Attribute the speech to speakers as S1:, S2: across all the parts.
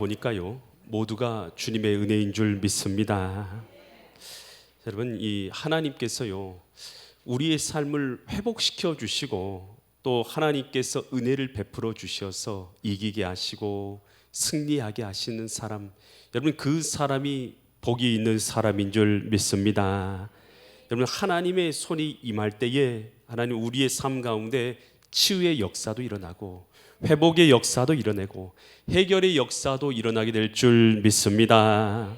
S1: 보니까요 모두가 주님의 은혜인 줄 믿습니다. 여러분 이 하나님께서요 우리의 삶을 회복시켜 주시고 또 하나님께서 은혜를 베풀어 주셔서 이기게 하시고 승리하게 하시는 사람 여러분 그 사람이 복이 있는 사람인 줄 믿습니다. 여러분 하나님의 손이 임할 때에 하나님 우리의 삶 가운데 치유의 역사도 일어나고 회복의 역사도 일어나고 해결의 역사도 일어나게 될 줄 믿습니다.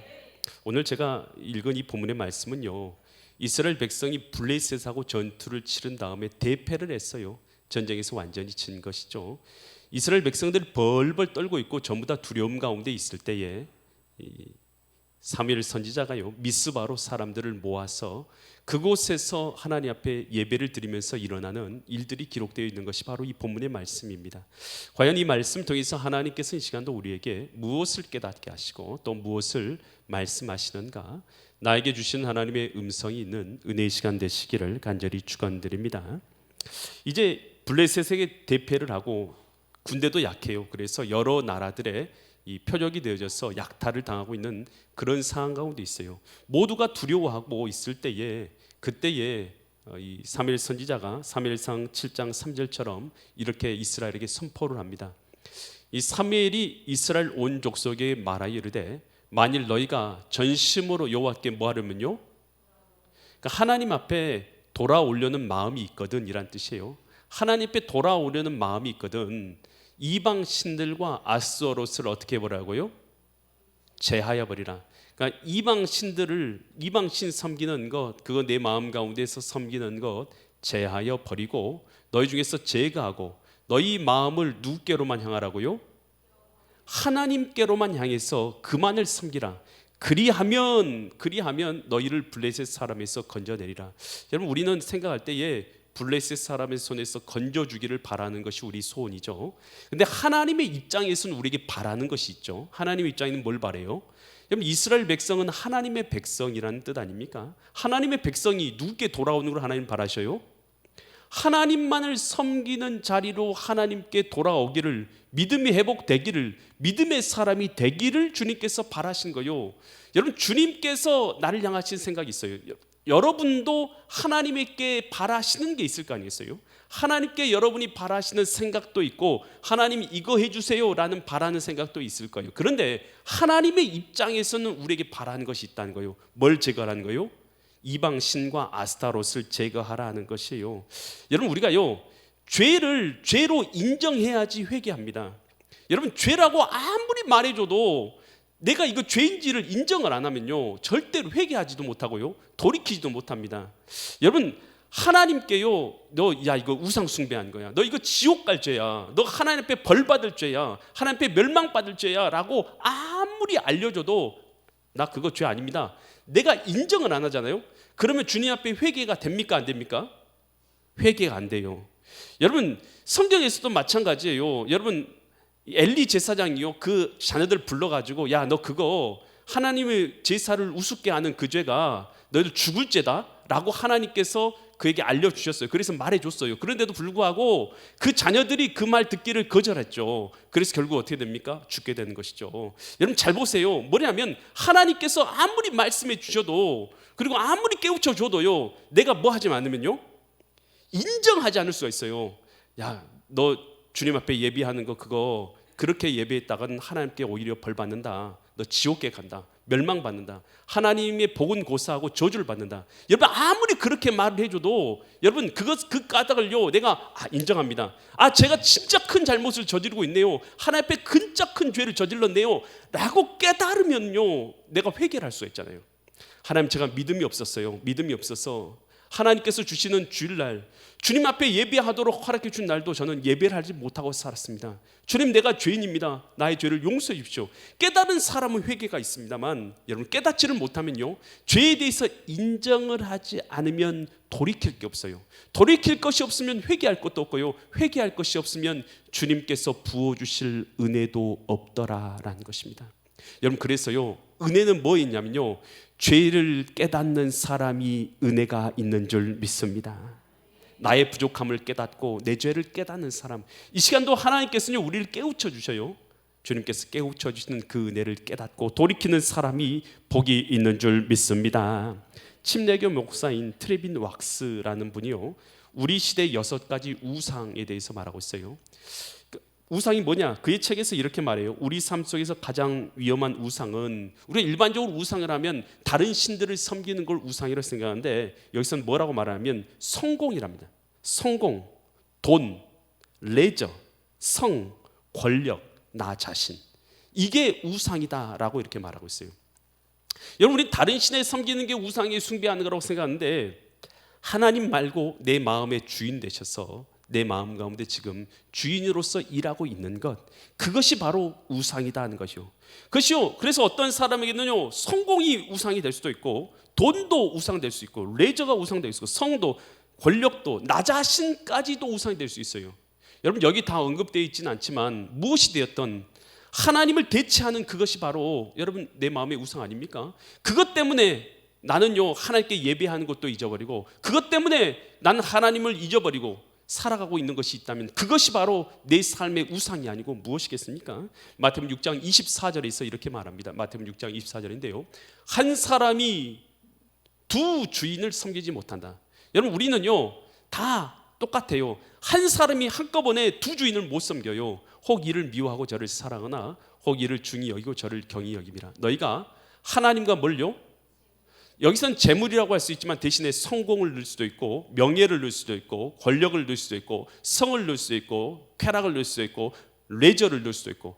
S1: 오늘 제가 읽은 이 본문의 말씀은요. 이스라엘 백성이 블레셋하고 전투를 치른 다음에 대패를 했어요. 전쟁에서 완전히 진 것이죠. 이스라엘 백성들이 벌벌 떨고 있고 전부 다 두려움 가운데 있을 때에 이 사무엘 선지자가요 미스바로 사람들을 모아서 그곳에서 하나님 앞에 예배를 드리면서 일어나는 일들이 기록되어 있는 것이 바로 이 본문의 말씀입니다. 과연 이 말씀 통해서 하나님께서 이 시간도 우리에게 무엇을 깨닫게 하시고 또 무엇을 말씀하시는가 나에게 주신 하나님의 음성이 있는 은혜의 시간 되시기를 간절히 축원드립니다. 이제 블레셋에게 대패를 하고 군대도 약해요. 그래서 여러 나라들의 이 표적이 되어져서 약탈을 당하고 있는 그런 상황 가운데 있어요. 모두가 두려워하고 있을 때에 그때에 어, 이 사무엘 선지자가 사무엘상 7장 3절처럼 이렇게 이스라엘에게 선포를 합니다. 이 사무엘이 이스라엘 온 족속에 말하여 이르되 만일 너희가 전심으로 여호와께 뭐하려면요? 그러니까 하나님 앞에 돌아오려는 마음이 있거든 이란 뜻이에요. 하나님 앞에 돌아오려는 마음이 있거든. 이방 신들과 아스어롯을 어떻게 해보라고요? 제하여 버리라. 그러니까 이방 신들을 이방 신 섬기는 것, 그거 내 마음 가운데서 섬기는 것 제하여 버리고 너희 중에서 제거하고 너희 마음을 누구께로만 향하라고요? 하나님께로만 향해서 그만을 섬기라. 그리하면 그리하면 너희를 블레셋 사람에서 건져내리라. 여러분 우리는 생각할 때에 블레셋 사람의 손에서 건져 주기를 바라는 것이 우리 소원이죠. 근데 하나님의 입장에서는 우리에게 바라는 것이 있죠. 하나님의 입장에는 뭘 바래요? 여러분 이스라엘 백성은 하나님의 백성이라는 뜻 아닙니까? 하나님의 백성이 누구께 돌아오는 걸 하나님 바라셔요? 하나님만을 섬기는 자리로 하나님께 돌아오기를 믿음이 회복되기를 믿음의 사람이 되기를 주님께서 바라신 거요. 여러분 주님께서 나를 향하신 생각이 있어요. 여러분도 하나님께 바라시는 게 있을 거 아니겠어요? 하나님께 여러분이 바라시는 생각도 있고 하나님 이거 해주세요라는 바라는 생각도 있을 거예요. 그런데 하나님의 입장에서는 우리에게 바라는 것이 있다는 거예요. 뭘 제거하라는 거예요? 이방 신과 아스타롯을 제거하라는 것이에요. 여러분 우리가요 죄를 죄로 인정해야지 회개합니다. 여러분 죄라고 아무리 말해줘도 내가 이거 죄인지를 인정을 안 하면요 절대로 회개하지도 못하고요 돌이키지도 못합니다. 여러분 하나님께요 너 야 이거 우상 숭배한 거야. 너 이거 지옥 갈 죄야. 너 하나님 앞에 벌 받을 죄야. 하나님 앞에 멸망 받을 죄야 라고 아무리 알려줘도 나 그거 죄 아닙니다. 내가 인정을 안 하잖아요. 그러면 주님 앞에 회개가 됩니까 안 됩니까? 회개가 안 돼요. 여러분 성경에서도 마찬가지예요. 여러분 엘리 제사장이요 그 자녀들 불러가지고 야 너 그거 하나님의 제사를 우습게 하는 그 죄가 너희들 죽을 죄다라고 하나님께서 그에게 알려주셨어요. 그래서 말해줬어요. 그런데도 불구하고 그 자녀들이 그 말 듣기를 거절했죠. 그래서 결국 어떻게 됩니까? 죽게 되는 것이죠. 여러분 잘 보세요. 뭐냐면 하나님께서 아무리 말씀해 주셔도 그리고 아무리 깨우쳐 줘도요. 내가 뭐 하지 않으면요. 인정하지 않을 수가 있어요. 야, 너 주님 앞에 예비하는 거 그거 그렇게 예배했다가는 하나님께 오히려 벌 받는다. 너 지옥에 간다. 멸망 받는다. 하나님의 복은 고사하고 저주를 받는다. 여러분 아무리 그렇게 말을 해줘도 여러분 그것 그 까닭을요 내가 아, 인정합니다. 아 제가 진짜 큰 잘못을 저지르고 있네요. 하나님 앞에 진짜 큰 죄를 저질렀네요.라고 깨달으면요 내가 회개를 할 수 있잖아요. 하나님 제가 믿음이 없었어요. 믿음이 없어서 하나님께서 주시는 주일날 주님 앞에 예배하도록 허락해 준 날도 저는 예배를 하지 못하고 살았습니다. 주님 내가 죄인입니다. 나의 죄를 용서해 주십시오. 깨달은 사람은 회개가 있습니다만 여러분 깨닫지를 못하면요. 죄에 대해서 인정을 하지 않으면 돌이킬 게 없어요. 돌이킬 것이 없으면 회개할 것도 없고요. 회개할 것이 없으면 주님께서 부어 주실 은혜도 없더라라는 것입니다. 여러분 그래서요. 은혜는 뭐 있냐면요. 죄를 깨닫는 사람이 은혜가 있는 줄 믿습니다. 나의 부족함을 깨닫고 내 죄를 깨닫는 사람. 이 시간도 하나님께서는 우리를 깨우쳐 주셔요. 주님께서 깨우쳐 주시는 그 은혜를 깨닫고 돌이키는 사람이 복이 있는 줄 믿습니다. 침례교 목사인 트레빈 왁스라는 분이요. 우리 시대 여섯 가지 우상에 대해서 말하고 있어요. 그 우상이 뭐냐? 그의 책에서 이렇게 말해요. 우리 삶 속에서 가장 위험한 우상은 우리가 일반적으로 우상을 하면 다른 신들을 섬기는 걸 우상이라고 생각하는데 여기서는 뭐라고 말하면 성공이랍니다. 성공, 돈, 레저, 성, 권력, 나 자신. 이게 우상이다라고 이렇게 말하고 있어요. 여러분 우리 다른 신에 섬기는 게 우상에 숭배하는 거라고 생각하는데 하나님 말고 내 마음의 주인 되셔서 내 마음 가운데 지금 주인으로서 일하고 있는 것 그것이 바로 우상이다 하는 것이요. 그것이요. 그래서 어떤 사람에게는요 성공이 우상이 될 수도 있고 돈도 우상 될 수 있고 레저가 우상 될수 있고 성도 권력도 나 자신까지도 우상이 될 수 있어요. 여러분 여기 다 언급되어 있지는 않지만 무엇이 되었던 하나님을 대체하는 그것이 바로 여러분 내 마음의 우상 아닙니까? 그것 때문에 나는요 하나님께 예배하는 것도 잊어버리고 그것 때문에 나는 하나님을 잊어버리고 살아가고 있는 것이 있다면 그것이 바로 내 삶의 우상이 아니고 무엇이겠습니까? 마태복음 6장 24절에서 이렇게 말합니다. 마태복음 6장 24절인데요. 한 사람이 두 주인을 섬기지 못한다. 여러분 우리는요 다 똑같아요. 한 사람이 한꺼번에 두 주인을 못 섬겨요. 혹 이를 미워하고 저를 사랑하나 혹 이를 중히 여기고 저를 경히 여김이라. 너희가 하나님과 뭘요? 여기선 재물이라고 할 수 있지만 대신에 성공을 넣을 수도 있고 명예를 넣을 수도 있고 권력을 넣을 수도 있고 성을 넣을 수도 있고 쾌락을 넣을 수도 있고 레저를 넣을 수도 있고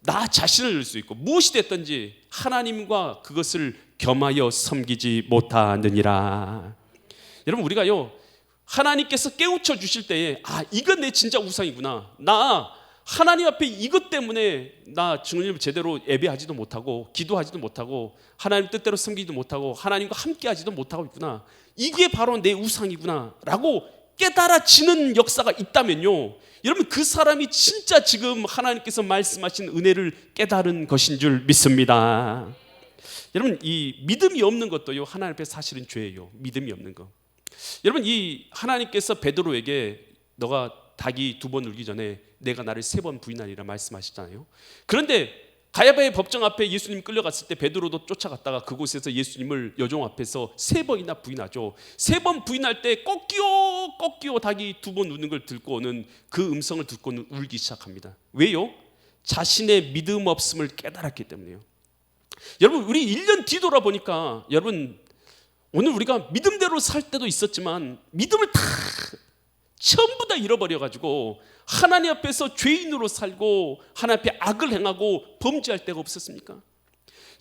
S1: 나 자신을 넣을 수 있고 무엇이 됐든지 하나님과 그것을 겸하여 섬기지 못하느니라. 여러분 우리가요 하나님께서 깨우쳐 주실 때에 아 이건 내 진짜 우상이구나 나 하나님 앞에 이것 때문에 나 주님 제대로 예배하지도 못하고 기도하지도 못하고 하나님 뜻대로 섬기지도 못하고 하나님과 함께하지도 못하고 있구나. 이게 바로 내 우상이구나라고 깨달아지는 역사가 있다면요. 여러분 그 사람이 진짜 지금 하나님께서 말씀하신 은혜를 깨달은 것인 줄 믿습니다. 여러분 이 믿음이 없는 것도요 하나님 앞에 사실은 죄예요. 믿음이 없는 거. 여러분 이 하나님께서 베드로에게 너가 닭이 두 번 울기 전에 내가 나를 세 번 부인하리라 말씀하시잖아요. 그런데 가야바의 법정 앞에 예수님 끌려갔을 때 베드로도 쫓아갔다가 그곳에서 예수님을 여종 앞에서 세 번이나 부인하죠. 세 번 부인할 때 꺾여 꺾여 닭이 두 번 우는 걸 듣고 오는 그 음성을 듣고는 울기 시작합니다. 왜요? 자신의 믿음 없음을 깨달았기 때문에요. 여러분 우리 1년 뒤돌아 보니까 여러분 오늘 우리가 믿음대로 살 때도 있었지만 믿음을 다 전부 다 잃어버려 가지고 하나님 앞에서 죄인으로 살고 하나님 앞에 악을 행하고 범죄할 때가 없었습니까?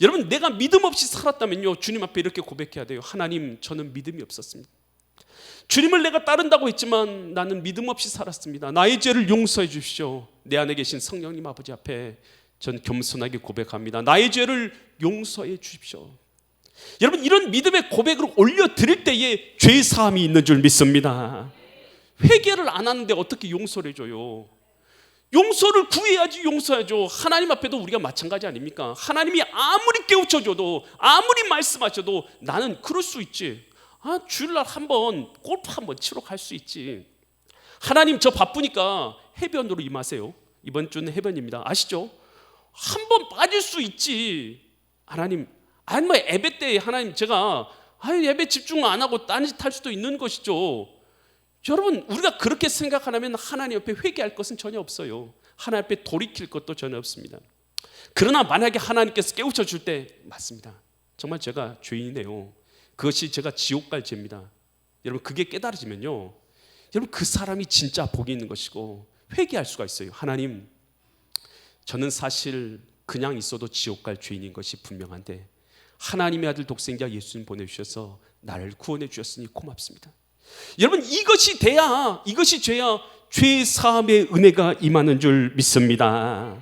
S1: 여러분 내가 믿음 없이 살았다면요 주님 앞에 이렇게 고백해야 돼요. 하나님 저는 믿음이 없었습니다. 주님을 내가 따른다고 했지만 나는 믿음 없이 살았습니다. 나의 죄를 용서해 주십시오. 내 안에 계신 성령님 아버지 앞에 전 겸손하게 고백합니다. 나의 죄를 용서해 주십시오. 여러분 이런 믿음의 고백을 올려 드릴 때에 죄 사함이 있는 줄 믿습니다. 회개를 안 하는데 어떻게 용서를 해줘요? 용서를 구해야지 용서해줘. 하나님 앞에도 우리가 마찬가지 아닙니까? 하나님이 아무리 깨우쳐줘도 아무리 말씀하셔도 나는 그럴 수 있지. 아 주일날 한번 골프 한번 치러 갈 수 있지. 하나님 저 바쁘니까 해변으로 임하세요. 이번 주는 해변입니다. 아시죠? 한 번 빠질 수 있지. 하나님 아니 뭐 예배 때 하나님 제가 아 예배 집중 안 하고 딴짓 할 수도 있는 것이죠. 여러분 우리가 그렇게 생각하면 하나님 앞에 회개할 것은 전혀 없어요. 하나님 앞에 돌이킬 것도 전혀 없습니다. 그러나 만약에 하나님께서 깨우쳐 줄 때 맞습니다. 정말 제가 죄인이네요. 그것이 제가 지옥 갈 죄입니다. 여러분 그게 깨달아지면요. 여러분 그 사람이 진짜 복이 있는 것이고 회개할 수가 있어요. 하나님 저는 사실 그냥 있어도 지옥 갈 죄인인 것이 분명한데 하나님의 아들 독생자 예수님 보내주셔서 나를 구원해 주셨으니 고맙습니다. 여러분 이것이 돼야 이것이 죄야 죄 사함의 은혜가 임하는 줄 믿습니다.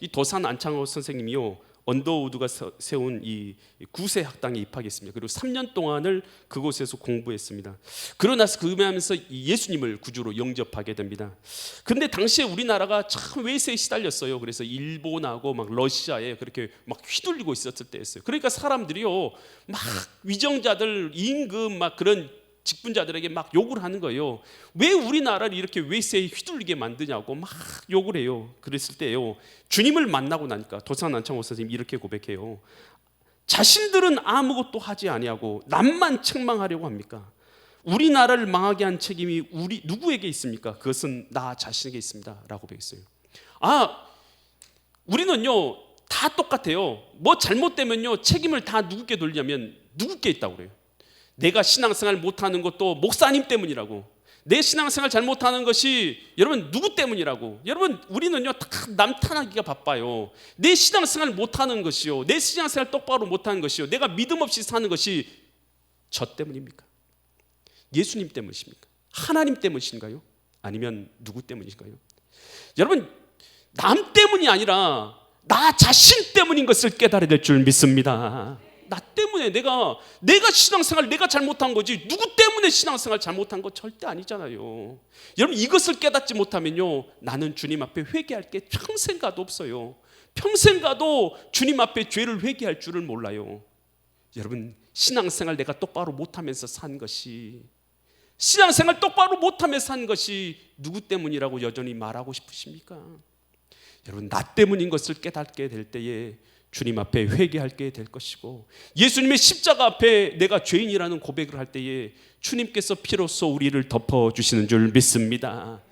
S1: 이 도산 안창호 선생님이요 언더우드가 세운 이 구세 학당에 입학했습니다. 그리고 3년 동안을 그곳에서 공부했습니다. 그러고 나서 그하면서 예수님을 구주로 영접하게 됩니다. 근데 당시에 우리나라가 참 외세에 시달렸어요. 그래서 일본하고 막 러시아에 그렇게 막 휘둘리고 있었을 때였어요. 그러니까 사람들이요 막 위정자들 임금 막 그런 직분자들에게 막 욕을 하는 거예요. 왜 우리나라를 이렇게 외세에 휘둘리게 만드냐고 막 욕을 해요. 그랬을 때요. 주님을 만나고 나니까 도산난창호 선생님 이렇게 고백해요. 자신들은 아무것도 하지 아니하고 남만 책망하려고 합니까? 우리나라를 망하게 한 책임이 우리 누구에게 있습니까? 그것은 나 자신에게 있습니다라고 고백했어요. 아, 우리는요 다 똑같아요. 뭐 잘못되면요 책임을 다 누구께 돌리냐면 누구께 있다고 그래요. 내가 신앙생활 못하는 것도 목사님 때문이라고. 내 신앙생활 잘못하는 것이 여러분 누구 때문이라고? 여러분 우리는요 다 남탄하기가 바빠요. 내 신앙생활 못하는 것이요, 내 신앙생활 똑바로 못하는 것이요, 내가 믿음 없이 사는 것이 저 때문입니까? 예수님 때문이십니까? 하나님 때문이신가요? 아니면 누구 때문이신가요? 여러분 남 때문이 아니라 나 자신 때문인 것을 깨달아야 될 줄 믿습니다. 나 때문에 내가 내가 신앙생활 내가 잘못한 거지 누구 때문에 신앙생활 잘못한 거 절대 아니잖아요. 여러분 이것을 깨닫지 못하면요 나는 주님 앞에 회개할 게 평생 가도 없어요. 평생 가도 주님 앞에 죄를 회개할 줄을 몰라요. 여러분 신앙생활 내가 똑바로 못하면서 산 것이 신앙생활 똑바로 못하면서 산 것이 누구 때문이라고 여전히 말하고 싶으십니까? 여러분 나 때문인 것을 깨닫게 될 때에 주님 앞에 회개하게 될 것이고 예수님의 십자가 앞에 내가 죄인이라는 고백을 할 때에 주님께서 피로써 우리를 덮어 주시는 줄 믿습니다.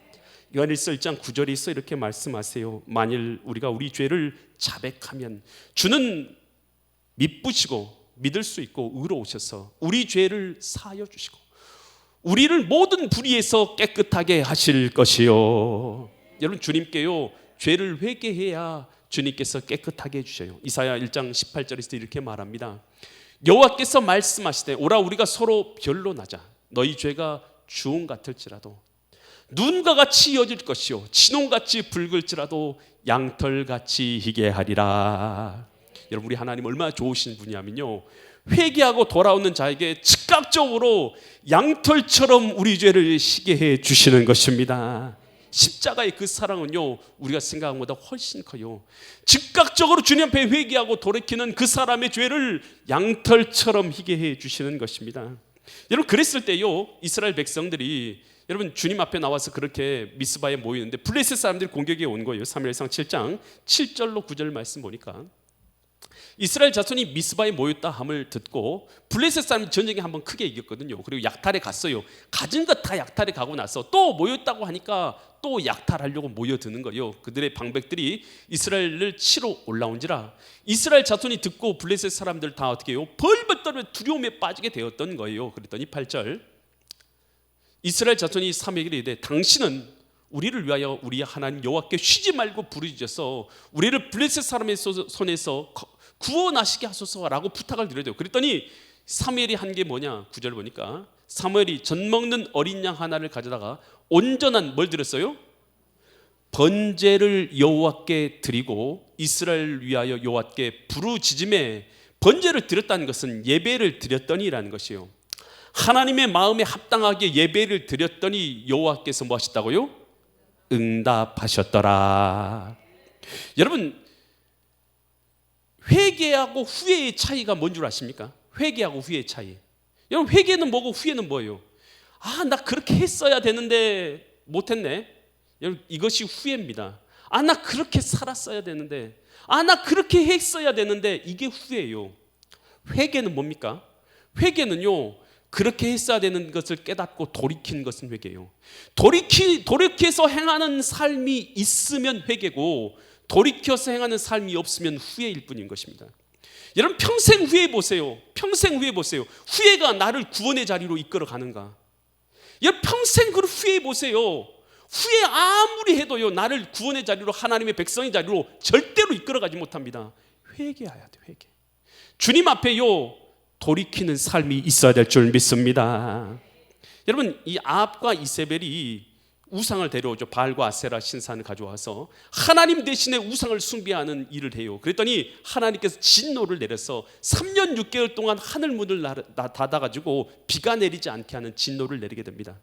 S1: 요한일서 1장 9절에 있어 이렇게 말씀하세요. 만일 우리가 우리 죄를 자백하면 주는 믿으시고 믿을 수 있고 의로우셔서 우리 죄를 사하여 주시고 우리를 모든 불의에서 깨끗하게 하실 것이요. 여러분 주님께요 죄를 회개해야 주님께서 깨끗하게 해주셔요. 이사야 1장 18절에서 이렇게 말합니다. 여호와께서 말씀하시되 오라 우리가 서로 변론하자. 너희 죄가 주홍 같을지라도 눈과 같이 이어질 것이요 진홍같이 붉을지라도 양털같이 희게 하리라. 여러분 우리 하나님 얼마나 좋으신 분이냐면요. 회개하고 돌아오는 자에게 즉각적으로 양털처럼 우리 죄를 희게 해 주시는 것입니다. 십자가의 그 사랑은요 우리가 생각한 것보다 훨씬 커요. 즉각적으로 주님 앞에 회개하고 돌이키는 그 사람의 죄를 양털처럼 희게 해 주시는 것입니다. 여러분 그랬을 때요 이스라엘 백성들이 여러분 주님 앞에 나와서 그렇게 미스바에 모이는데 블레셋 사람들이 공격에 온 거예요. 3일상 7장 7절로 9절 말씀 보니까 이스라엘 자손이 미스바에 모였다 함을 듣고 블레셋 사람이 전쟁에 한번 크게 이겼거든요. 그리고 약탈에 갔어요. 가진 것 다 약탈에 가고 나서 또 모였다고 하니까 또 약탈하려고 모여드는 거예요. 그들의 방백들이 이스라엘을 치러 올라온지라 이스라엘 자손이 듣고 블레셋 사람들 다 어떻게 해요? 벌벌 떨며 두려움에 빠지게 되었던 거예요. 그랬더니 8절 이스라엘 자손이 사무엘에게 이르되 당신은 우리를 위하여 우리 하나님 여호와께 쉬지 말고 부르짖어서 우리를 블레셋 사람의 손에서 구원하시게 하소서라고 부탁을 드려요. 그랬더니 사무엘이 한 게 뭐냐? 구절 보니까 사무엘이 젖 먹는 어린 양 하나를 가져다가 온전한 뭘 드렸어요? 번제를 여호와께 드리고 이스라엘 위하여 여호와께 부르짖음에 번제를 드렸다는 것은 예배를 드렸더니라는 것이요. 하나님의 마음에 합당하게 예배를 드렸더니 여호와께서 뭐 하셨다고요? 응답하셨더라. 여러분 회개하고 후회의 차이가 뭔 줄 아십니까? 회개하고 후회의 차이. 여러분 회개는 뭐고 후회는 뭐예요? 아, 나 그렇게 했어야 되는데 못했네. 여러분 이것이 후회입니다. 아, 나 그렇게 살았어야 되는데. 아, 나 그렇게 했어야 되는데 이게 후회예요. 회개는 뭡니까? 회개는요. 그렇게 했어야 되는 것을 깨닫고 돌이키는 것은 회개예요. 돌이키 돌이켜서 행하는 삶이 있으면 회개고 돌이켜서 행하는 삶이 없으면 후회일 뿐인 것입니다. 여러분 평생 후회 보세요. 평생 후회 보세요. 후회가 나를 구원의 자리로 이끌어 가는가? 여러분 평생 그 후회 보세요. 후회 아무리 해도요 나를 구원의 자리로 하나님의 백성의 자리로 절대로 이끌어 가지 못합니다. 회개해야 돼 회개. 주님 앞에요 돌이키는 삶이 있어야 될 줄 믿습니다. 여러분 이 아합과 이세벨이 우상을 데려오죠. 바알과 아세라 신산을 가져와서 하나님 대신에 우상을 숭배하는 일을 해요. 그랬더니 하나님께서 진노를 내려서 3년 6개월 동안 하늘 문을 닫아 가지고 비가 내리지 않게 하는 진노를 내리게 됩니다.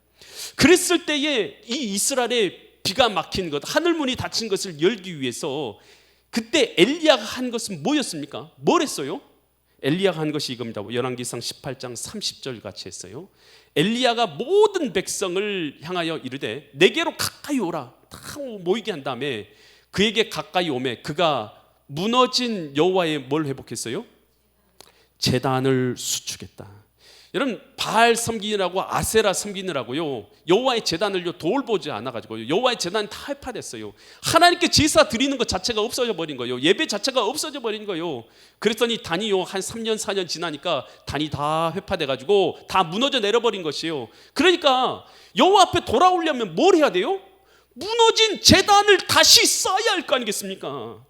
S1: 그랬을 때에 이 이스라엘의 비가 막힌 것, 하늘 문이 닫힌 것을 열기 위해서 그때 엘리야가 한 것은 뭐였습니까? 뭘 했어요? 엘리야가 한 것이 이겁니다. 열왕기상 18장 30절 같이 했어요. 엘리야가 모든 백성을 향하여 이르되 내게로 가까이 오라. 다 모이게 한 다음에 그에게 가까이 오매 그가 무너진 여호와의 뭘 회복했어요? 재단을 수축했다. 여러분 바알 섬기느라고 아세라 섬기느라고요. 여호와의 재단을요 돌보지 않아 가지고요. 여호와의 재단이 다 회파됐어요. 하나님께 제사 드리는 것 자체가 없어져 버린 거예요. 예배 자체가 없어져 버린 거예요. 그랬더니 단이요. 한 3년 4년 지나니까 단이 다 회파돼 가지고 다 무너져 내려 버린 것이에요. 그러니까 여호와 앞에 돌아오려면 뭘 해야 돼요? 무너진 재단을 다시 쌓아야 할 거 아니겠습니까?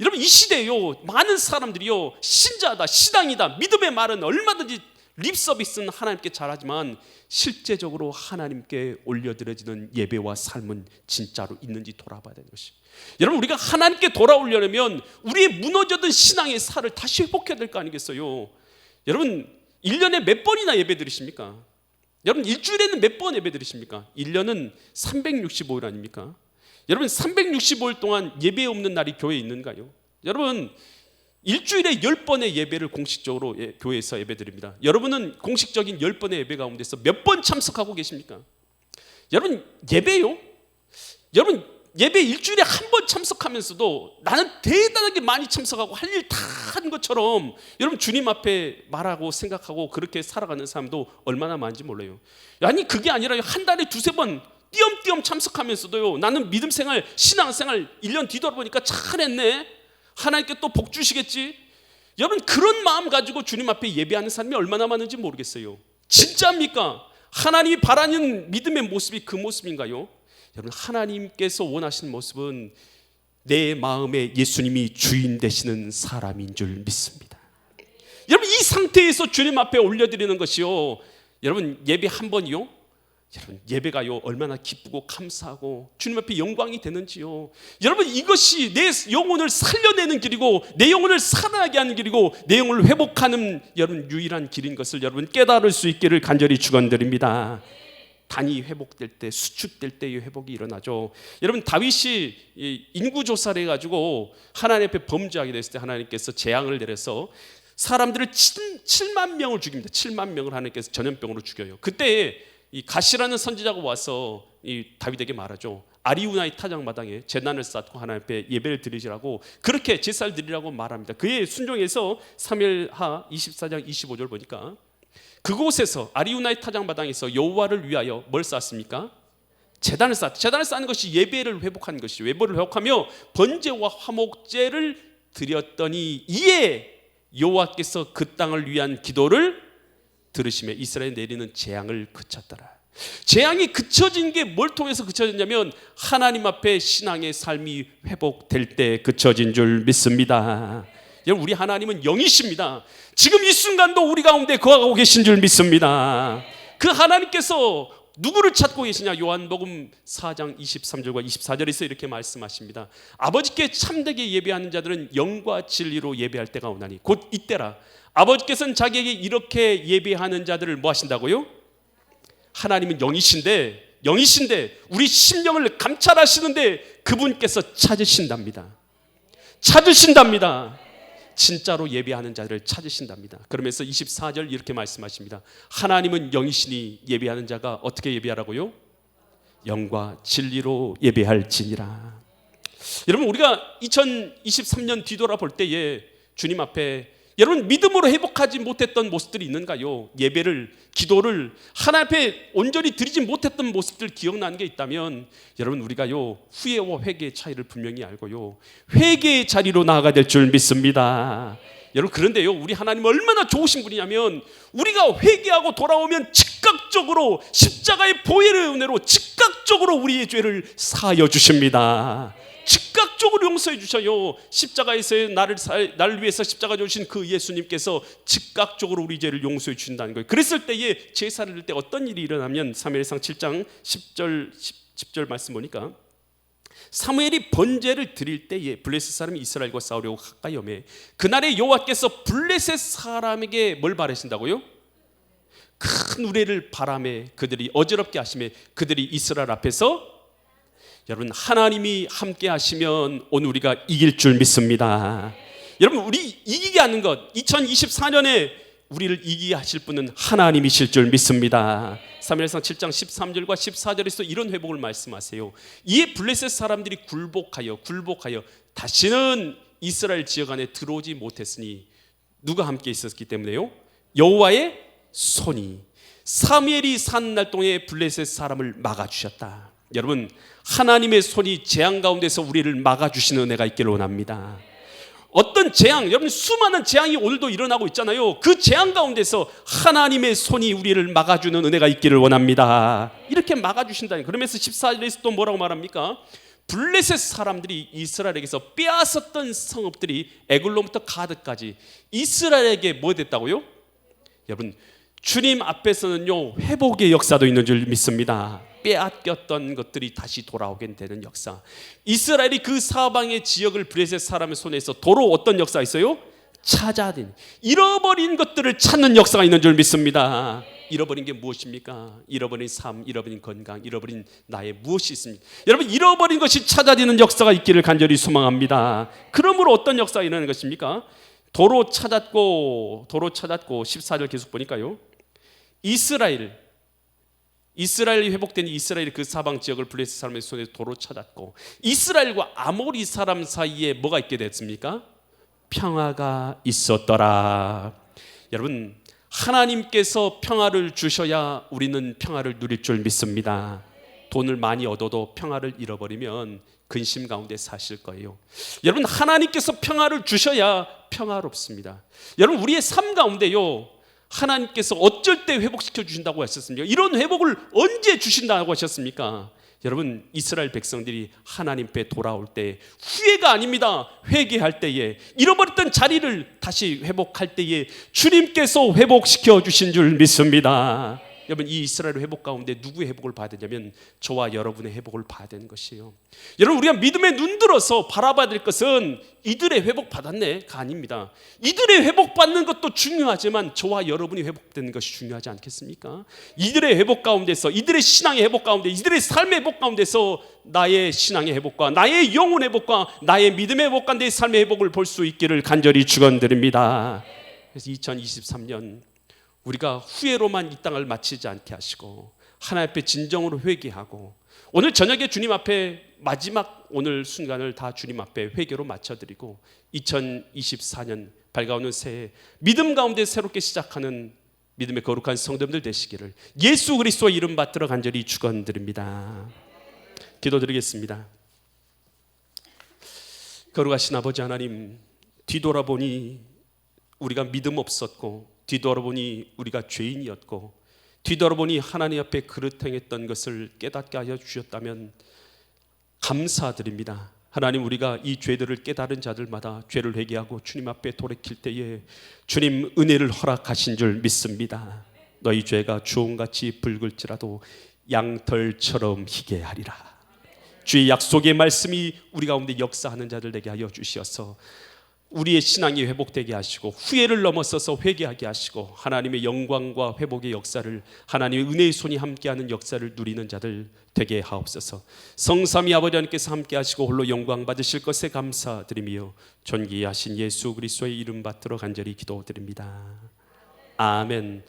S1: 여러분 이 시대에요. 많은 사람들이요. 신자다 신앙이다. 믿음의 말은 얼마든지 립 서비스는 하나님께 잘하지만 실제적으로 하나님께 올려드려지는 예배와 삶은 진짜로 있는지 돌아봐야 되는 것이. 여러분 우리가 하나님께 돌아오려면 우리의 무너졌던 신앙의 살을 다시 회복해야 될 거 아니겠어요? 여러분 1년에 몇 번이나 예배 드리십니까? 여러분 일주일에는 몇 번 예배 드리십니까? 1년은 365일 아닙니까? 여러분 365일 동안 예배 없는 날이 교회에 있는가요? 여러분 일주일에 열 번의 예배를 공식적으로 예, 교회에서 예배 드립니다. 여러분은 공식적인 열 번의 예배 가운데서 몇 번 참석하고 계십니까? 여러분 예배요? 여러분 예배 일주일에 한 번 참석하면서도 나는 대단하게 많이 참석하고 할 일 다 한 것처럼 여러분 주님 앞에 말하고 생각하고 그렇게 살아가는 사람도 얼마나 많은지 몰라요. 아니 그게 아니라 한 달에 두세 번 띄엄띄엄 참석하면서도요. 나는 믿음 생활, 신앙 생활 1년 뒤돌아보니까 잘했네. 하나님께 또 복 주시겠지. 여러분 그런 마음 가지고 주님 앞에 예배하는 사람이 얼마나 많은지 모르겠어요. 진짜입니까? 하나님이 바라는 믿음의 모습이 그 모습인가요? 여러분 하나님께서 원하시는 모습은 내 마음에 예수님이 주인 되시는 사람인 줄 믿습니다. 여러분 이 상태에서 주님 앞에 올려드리는 것이요. 여러분 예배 한 번이요. 여러분 예배가요 얼마나 기쁘고 감사하고 주님 앞에 영광이 되는지요. 여러분 이것이 내 영혼을 살려내는 길이고 내 영혼을 살아나게 하는 길이고 내 영혼을 회복하는 여러분 유일한 길인 것을 여러분 깨달을 수 있기를 간절히 축원드립니다. 단이 회복될 때 수축될 때의 회복이 일어나죠. 여러분 다윗이 인구 조사를 해가지고 하나님 앞에 범죄하게 됐을 때 하나님께서 재앙을 내려서 사람들을 7, 만 명을 죽입니다. 7만 명을 하나님께서 전염병으로 죽여요. 그때 이 가시라는 선지자가 와서 이 다윗에게 말하죠. 아리우나의 타작 마당에 재난을 쌓고 하나님 앞에 예배를 드리시라고 그렇게 제사를 드리라고 말합니다. 그의 순종에서 3일하 24장 25절 보니까 그곳에서 아리우나의 타작 마당에서 여호와를 위하여 뭘 쌓습니까? 재단을 쌓. 재단을 쌓는 것이 예배를 회복하는 것이 예배를 회복하며 번제와 화목제를 드렸더니 이에 여호와께서 그 땅을 위한 기도를 들으시며 이스라엘 내리는 재앙을 그쳤더라. 재앙이 그쳐진 게 뭘 통해서 그쳐졌냐면 하나님 앞에 신앙의 삶이 회복될 때 그쳐진 줄 믿습니다. 여러분 우리 하나님은 영이십니다. 지금 이 순간도 우리 가운데 거하고 계신 줄 믿습니다. 그 하나님께서 누구를 찾고 계시냐? 요한복음 4장 23절과 24절에서 이렇게 말씀하십니다. 아버지께 참되게 예배하는 자들은 영과 진리로 예배할 때가 오나니 곧 이때라. 아버지께서는 자기에게 이렇게 예배하는 자들을 뭐 하신다고요? 하나님은 영이신데 영이신데 우리 심령을 감찰하시는데 그분께서 찾으신답니다. 찾으신답니다. 진짜로 예배하는 자를 찾으신답니다. 그러면서 24절 이렇게 말씀하십니다. 하나님은 영이시니 예배하는 자가 어떻게 예배하라고요? 영과 진리로 예배할지니라. 여러분 우리가 2023년 뒤돌아볼 때에 주님 앞에 여러분 믿음으로 회복하지 못했던 모습들이 있는가요? 예배를 기도를 하나님 앞에 온전히 드리지 못했던 모습들 기억나는 게 있다면 여러분 우리가요 후회와 회개의 차이를 분명히 알고요 회개의 자리로 나아가 될 줄 믿습니다. 여러분 그런데요 우리 하나님 얼마나 좋으신 분이냐면 우리가 회개하고 돌아오면 즉각적으로 십자가의 보혈의 은혜로 즉각적으로 우리의 죄를 사여 주십니다. 즉각적으로 용서해 주셔요. 십자가에서 나를 나를 위해서 십자가 주신 그 예수님께서 즉각적으로 우리 죄를 용서해 주신다는 거예요. 그랬을 때에 제사를 드릴 때 어떤 일이 일어나면 사무엘상 7장 10절 10, 절 말씀 보니까 사무엘이 번제를 드릴 때에 블레셋 사람이 이스라엘과 싸우려고 가까이 오매 그날에 여호와께서 블레셋 사람에게 뭘 바라신다고요? 큰 우레를 바람에 그들이 어지럽게 하심에 그들이 이스라엘 앞에서 여러분 하나님이 함께 하시면 오늘 우리가 이길 줄 믿습니다. 여러분 우리 이기게 하는 것 2024년에 우리를 이기게 하실 분은 하나님이실 줄 믿습니다. 사무엘상 7장 13절과 14절에서 이런 회복을 말씀하세요. 이에 블레셋 사람들이 굴복하여 굴복하여 다시는 이스라엘 지역 안에 들어오지 못했으니 누가 함께 있었기 때문에요? 여호와의 손이 사무엘이 산 날 동에 블레셋 사람을 막아 주셨다. 여러분 하나님의 손이 재앙 가운데서 우리를 막아 주시는 은혜가 있기를 원합니다. 어떤 재앙, 여러분 수많은 재앙이 오늘도 일어나고 있잖아요. 그 재앙 가운데서 하나님의 손이 우리를 막아주는 은혜가 있기를 원합니다. 이렇게 막아주신다니. 그러면서 14절에서 또 뭐라고 말합니까? 블레셋 사람들이 이스라엘에게서 빼앗았던 성읍들이 에글론부터 가드까지 이스라엘에게 뭐 됐다고요? 여러분 주님 앞에서는요 회복의 역사도 있는 줄 믿습니다. 빼앗겼던 것들이 다시 돌아오게 되는 역사. 이스라엘이 그 사방의 지역을 블레셋 사람의 손에서 도로 어떤 역사 있어요? 찾아낸 잃어버린 것들을 찾는 역사가 있는 줄 믿습니다. 잃어버린 게 무엇입니까? 잃어버린 삶, 잃어버린 건강, 잃어버린 나의 무엇이 있습니까? 여러분 잃어버린 것이 찾아지는 역사가 있기를 간절히 소망합니다. 그러므로 어떤 역사가 일어나는 것입니까? 도로 찾았고 도로 찾았고 14절 계속 보니까요. 이스라엘 이스라엘이 회복된 이스라엘이 그 사방 지역을 블레셋 사람의 손에 도로 찾았고 이스라엘과 아모리 사람 사이에 뭐가 있게 됐습니까? 평화가 있었더라. 여러분 하나님께서 평화를 주셔야 우리는 평화를 누릴 줄 믿습니다. 돈을 많이 얻어도 평화를 잃어버리면 근심 가운데 사실 거예요. 여러분 하나님께서 평화를 주셔야 평화롭습니다. 여러분 우리의 삶 가운데요. 하나님께서 어쩔 때 회복시켜 주신다고 하셨습니까? 이런 회복을 언제 주신다고 하셨습니까? 여러분 이스라엘 백성들이 하나님 앞에 돌아올 때 후회가 아닙니다. 회개할 때에 잃어버렸던 자리를 다시 회복할 때에 주님께서 회복시켜 주신 줄 믿습니다. 여러분 이 이스라엘 회복 가운데 누구의 회복을 봐야 되냐면 저와 여러분의 회복을 봐야 되는 것이에요. 여러분 우리가 믿음에 눈 들어서 바라봐야 될 것은 이들의 회복 받았네가 아닙니다. 이들의 회복 받는 것도 중요하지만 저와 여러분이 회복되는 것이 중요하지 않겠습니까? 이들의 회복 가운데서 이들의 신앙의 회복 가운데 이들의 삶의 회복 가운데서 나의 신앙의 회복과 나의 영혼 회복과 나의 믿음의 회복 가운데 삶의 회복을 볼 수 있기를 간절히 축원드립니다. 그래서 2023년 우리가 후회로만 이 땅을 마치지 않게 하시고 하나님 앞에 진정으로 회개하고 오늘 저녁에 주님 앞에 마지막 오늘 순간을 다 주님 앞에 회개로 맞춰드리고 2024년 밝아오는 새해 믿음 가운데 새롭게 시작하는 믿음의 거룩한 성도들 되시기를 예수 그리스도 이름 받들어 간절히 축원드립니다. 기도드리겠습니다. 거룩하신 아버지 하나님 뒤돌아보니 우리가 믿음 없었고 뒤돌아보니 우리가 죄인이었고 뒤돌아보니 하나님 앞에 그릇 행했던 것을 깨닫게 하여 주셨다면 감사드립니다. 하나님 우리가 이 죄들을 깨달은 자들마다 죄를 회개하고 주님 앞에 돌이킬 때에 주님 은혜를 허락하신 줄 믿습니다. 너희 죄가 주홍같이 붉을지라도 양털처럼 희게 하리라. 주의 약속의 말씀이 우리 가운데 역사하는 자들 되게 하여 주시어서 우리의 신앙이 회복되게 하시고 후회를 넘어서서 회개하게 하시고 하나님의 영광과 회복의 역사를 하나님의 은혜의 손이 함께하는 역사를 누리는 자들 되게 하옵소서. 성삼위 아버지 하나님께서 함께 하시고 홀로 영광 받으실 것에 감사드리며 존귀하신 예수 그리스도의 이름 받들어 간절히 기도드립니다. 아멘.